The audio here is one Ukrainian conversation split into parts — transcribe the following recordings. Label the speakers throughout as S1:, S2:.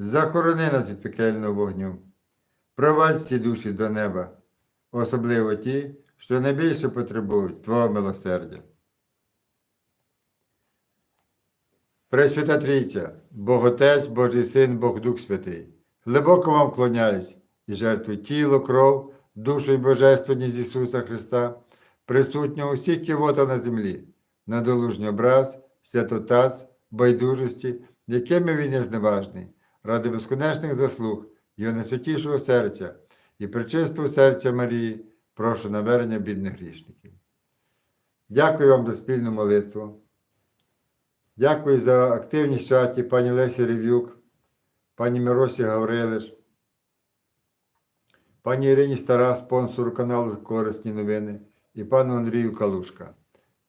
S1: захорони нас від пекельного вогню, провадь ці душі до неба, особливо ті, що найбільше потребують Твого милосердя. Пресвята Трійця, Бог Отець, Божий Син, Бог Дух Святий, глибоко вам вклоняюсь і жертвую тіло, кров, душу і божественність Ісуса Христа, присутнього усіх кивота на землі, на долужній образ, святотаз, байдужості, якими він є зневажний, ради безконечних заслуг Його найсвятішого серця і причистого серця Марії, прошу навернення бідних грішників. Дякую вам за спільну молитву. Дякую за активність в чаті пані Лесі Рев'юк, пані Миросі Гаврилиш, пані Ірині Стара, спонсору каналу Корисні новини, і пану Андрію Калушка.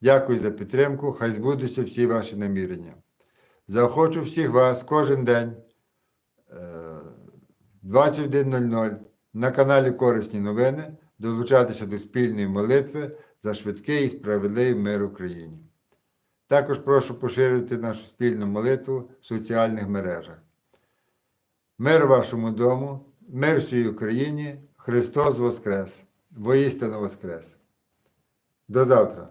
S1: Дякую за підтримку, хай збудуться всі ваші намірення. Заохочу всіх вас кожен день 21.00 на каналі Корисні новини долучатися до спільної молитви за швидкий і справедливий мир Україні. Також прошу поширити нашу спільну молитву в соціальних мережах. Мир вашому дому, мир всій Україні, Христос Воскрес! Воістину Воскрес! До завтра!